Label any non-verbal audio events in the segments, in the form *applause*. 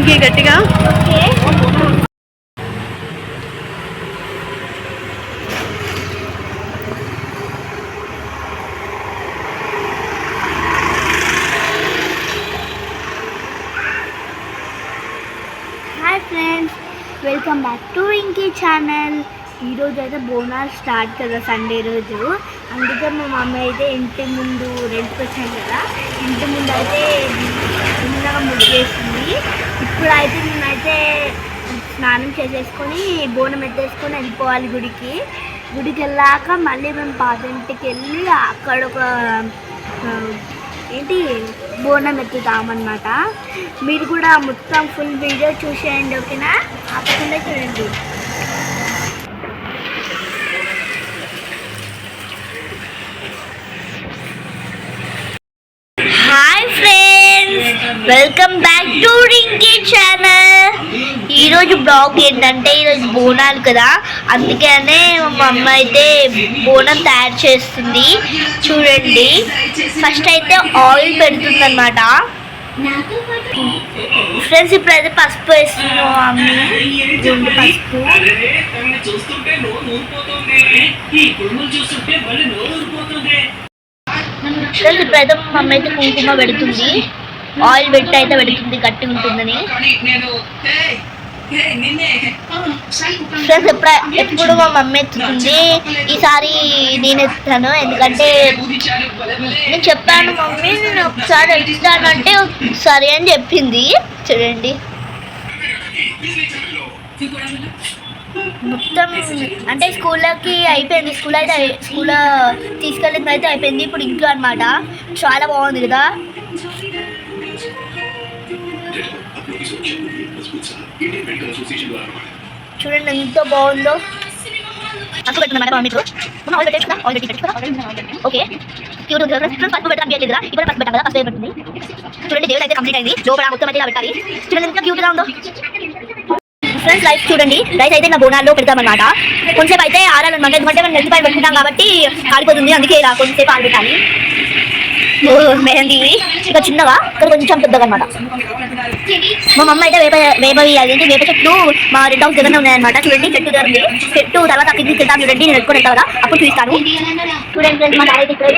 వెంకీ గట్టిగా. Hi friends welcome back to Rinky channel ఈరోజు అయితే బోనాలు స్టార్ట్ కదా సండే రోజు. అందుకే మా మమ్మీ అయితే ఇంటి ముందు రెంట్కి వచ్చాం కదా. ఇంటి ముందు అయితే చిన్నగా ముగ్గేసింది. ఇప్పుడు అయితే మేమైతే స్నానం చేసేసుకొని బోనం ఎత్తేసుకొని వెళ్ళిపోవాలి గుడికి. గుడికి వెళ్ళాక మళ్ళీ మేము పాతింటికి వెళ్ళి అక్కడ ఒక ఏంటి బోనం ఎత్తుతామన్నమాట. మీరు కూడా మొత్తం ఫుల్ వీడియో చూసేయండి ఓకేనా? తప్పకుండా చూడండి hi friends welcome back to Rinky channel ఈరోజు బ్లాగ్ ఏంటంటే ఈరోజు బోనాలు కదా. అందుకనే మా అమ్మ అయితే బోనం తయారు చేస్తుంది. చూడండి. ఫస్ట్ అయితే ఆయిల్ పెడుతుంది అనమాట ఫ్రెండ్స్ ఇప్పుడైతే పసుపు వేస్తున్నాం అమ్మి. పసుపు. ఫ్రెండ్స్ ఇప్పుడైతే మా అమ్మ అయితే కుంకుమ పెడుతుంది. ఆయిల్ పెట్టి అయితే పెడుతుంది గట్టి ఉంటుందని. ఫ్రెండ్స్ ఎప్పుడు ఎప్పుడు మా మమ్మీ ఎత్తుతుంది? ఈసారి నేను ఎత్తాను ఎందుకంటే నేను చెప్పాను మమ్మీ నేను ఒకసారి ఎత్తుతానంటే సరే అని చెప్పింది. చూడండి. మొత్తం అంటే స్కూల్లోకి అయిపోయింది స్కూల్ అయితే స్కూల్లో స్కూల్ తీసుకెళ్ళింది అయితే అయిపోయింది. ఇప్పుడు ఇంట్లో అనమాట చాలా బాగుంది కదా. చూడండి ఎంత బాగుందో. అక్క పెట్టిందన్నమాట మమ్మీతో మనం ఆయిల్ పెట్టేసుకున్నా ఆయిల్ పెట్టి పెట్టుకున్నా ఓకే. ఉంది ఫ్రెండ్స్ పెట్టడం కదా ఇప్పుడు పెట్టాం కదా పెట్టింది? చూడండి దేవుడు అయితే కంప్లీట్ అయింది. లోపల మొత్తం అయితే ఇలా పెట్టాలి. చూడండి ఎంత క్యూట్గా ఉందో. ఫ్రెండ్స్ లైఫ్ చూడండి. రైస్ అయితే నా బోనాల్లో పెడతామన్నమాట. కొంచెంసేపు అయితే ఆరాలన్నమాట ఎందుకంటే మనం నెత్తిపై పెట్టుకుంటాం కాబట్టి ఆడిపోతుంది అందుకే ఇలా కొంచెంసేపు ఆరబెట్టాలి మెహందీ. ఇంకా చిన్నగా ఇక్కడ కొంచెం పెద్దగా అనమాట మా మమ్మ అయితే వేప వేపవి అదేంటి వేప చెట్లు మా రెడ్ హౌస్ దగ్గర ఉన్నాయన్నమాట. చూడండి చెట్టు దగ్గర చెట్టు తర్వాత అక్కడికి తింటాను చూడండి నేను ఎత్తుకొని వెళ్తా కదా అప్పుడు చూపిస్తాను. చూడండి ఫ్రెండ్స్ మా డాడీ ఇక్కడ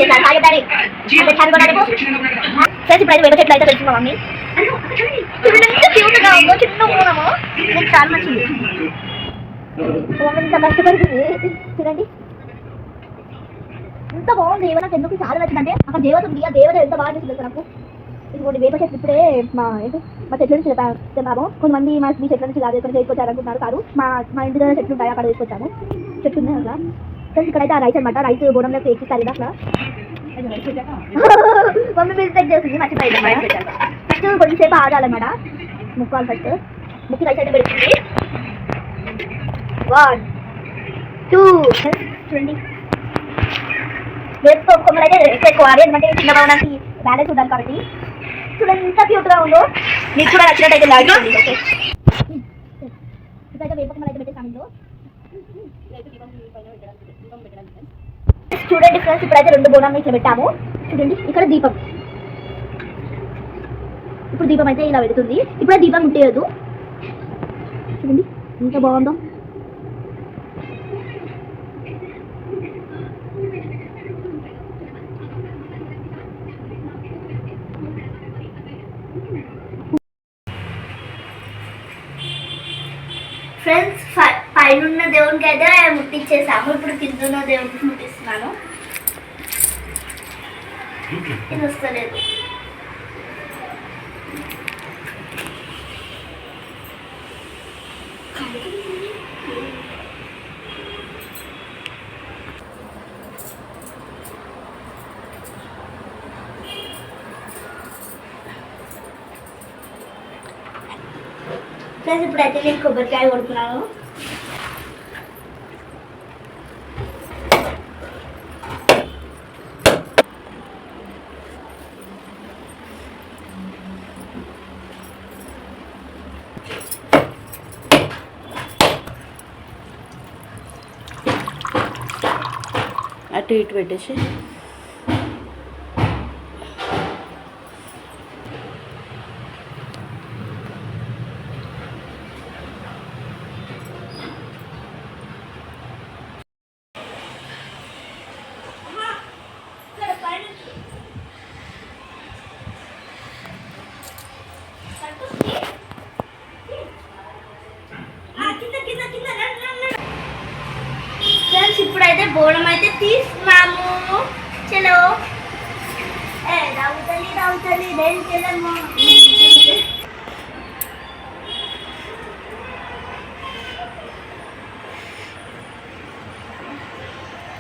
ఫ్రెండ్స్ ఇప్పుడు అయితే వేప చెట్లు అయితే తెలిసింది మా మమ్మీ. చిన్న చాలా మంచిది. మా మమ్మీ ఇంత బాగుంది ఏమైనా నాకు ఎందుకు చాలా నచ్చిందంటే అక్కడ దేవత ఉంది ఆ దేవత ఎంత బాగా చేసింది నాకు? ఇదిగోండి వేప చెట్లు ఇప్పుడే మా ఏంటి మా చెట్ల నుంచి తెప్పా- కొంతమంది మా మీ చెట్ల నుంచి కాదు ఇక్కడ తీసుకొచ్చారు అనుకుంటున్నారు కాదు. మా మా ఇంటి దగ్గర చెట్లు ఉంటాయి అక్కడ తీసుకొచ్చాము చెట్లు ఉన్నాయి అట్లా ఫ్రెండ్స్ ఇక్కడైతే ఆ రైస్ అనమాట రైస్ బోడంలోకి ఎక్కిస్తారు ఇది అక్కడ మమ్మీ మీరు చెక్ చేస్తుంది మర్చిపోయింది ఫస్ట్ కొంచెంసేపు ఆడాలన్నమాట ముక్కాలు ఫస్ట్ ముక్కి రైస్ అయితే పెడుతుంది. వన్ టూ చూడండి వేసుకో అయితే ఎక్కువ ఎక్కువ వాడి ఎందుకంటే చిన్న భవనానికి బ్యాలెన్స్ ఉండాలి కాబట్టి చూడండి ఎంత క్యూట్గా ఉందో. మీకు కూడా నచ్చినట్టయితే లైక్ చేయండి ఓకే hmm. ఇప్పుడైతే వేప అయితే పెట్టే సమయంలో చూడండి ఫ్రెండ్స్ ఇప్పుడైతే రెండు బోనాలు ఇట్లా పెట్టాము. చూడండి ఇక్కడ దీపం. ఇప్పుడు దీపం అయితే ఇలా పెడుతుంది ఇప్పుడే దీపం ముట్టేయదు చూడండి ఎంత బాగుందో. దేవునికి అయితే ముట్టించేసాము ఇప్పుడు కింద ఉన్న దేవునికి ముట్టిస్తున్నాను. ఇది వస్తలేదు ఫ్రెండ్స్ ఇప్పుడైతే నేను కొబ్బరికాయ కొడుతున్నాను. అటు ఇటు పెట్టేసి ఇప్పుడైతే బోనం అయితే తీసుకున్నాము చలో. నేను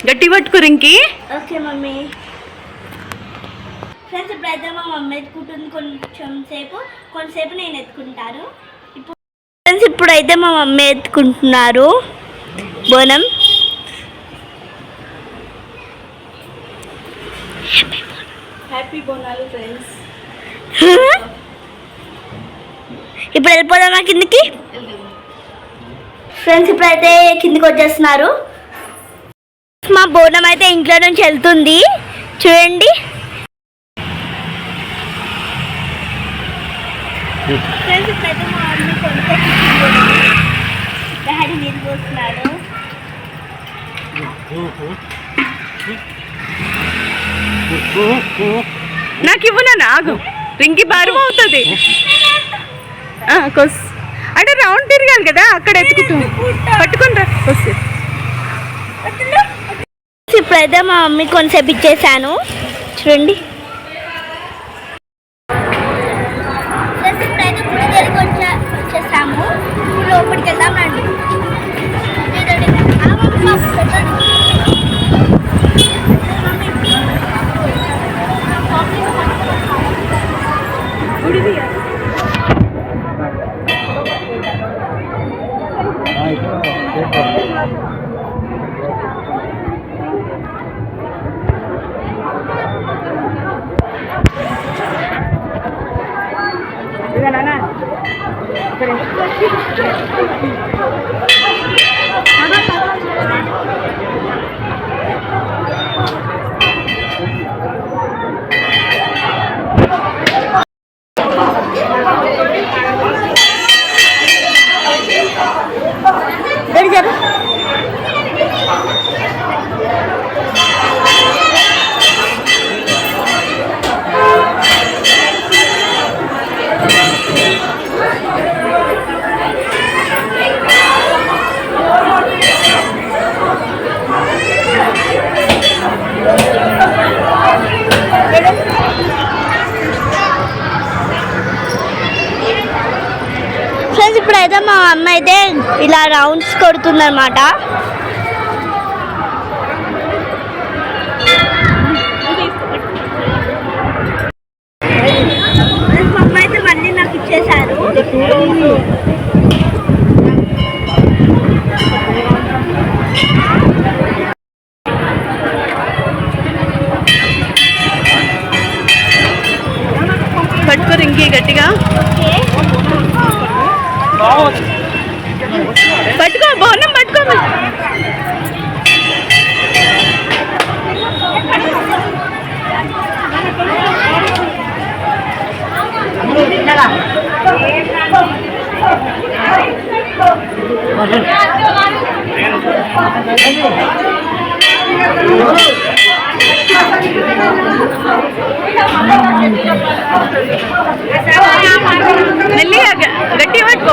గట్టి పట్టుకు రింకి. Okay mummy. ఫ్రెండ్స్ ఇప్పుడైతే మా మమ్మీ ఎత్తుకుంటుంది కొంచెం సేపు. కొంతసేపు నేను ఎత్తుకుంటాను. ఇప్పుడు ఫ్రెండ్స్ ఇప్పుడైతే మా మమ్మీ ఎత్తుకుంటున్నారు బోనం. హ్యాపీ బోనాలు ఫ్రెండ్స్ ఇప్పుడు వెళ్ళిపోదామా కిందికి? ఫ్రెండ్స్ ఇప్పుడైతే కిందికి వచ్చేస్తున్నారు. మా బోనం అయితే ఇంట్లో నుంచి వెళ్తుంది. చూడండి. ఫ్రెండ్స్ ఇప్పుడైతే మా మమ్మీ కొంచెం డాడీ పోస్తున్నాడు. *laughs* *laughs* నాకు ఇవ్వనా? నాగు. రింకి భారం అవుతుంది. కొస్. అంటే రౌండ్ తిరగాలి కదా అక్కడ ఎత్తుకుంటూ పట్టుకుని రా ఇప్పుడైతే మా మమ్మీ కొంచెంసేపు ఇచ్చేసాను. చూడండి. Pero... ఫ్రెండ్స్ ఇప్పుడైతే మా అమ్మ అయితే ఇలా రౌండ్స్ కొడుతుందన్నమాట. ಮೆಲ್ಲಿಗೆ ಗಟ್ಟಿ ಮಾಡ್ಕೋ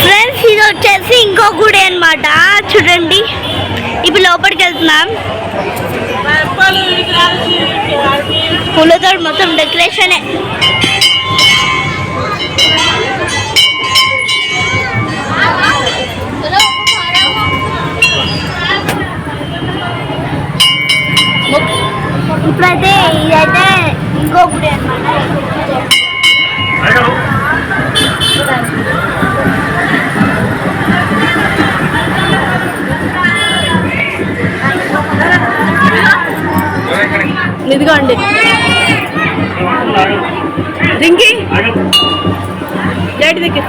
ఫ్రెండ్స్ ఇది వచ్చేసి ఇంకో గుడి అనమాట చూడండి. ఇప్పుడు లోపలికి వెళ్తున్నాం. పూలతో మొత్తం డెకరేషనే ఇదైతే ఇంకో గుడి అనమాట ఇదిగోండి. రింకి. డాడీ దగ్గర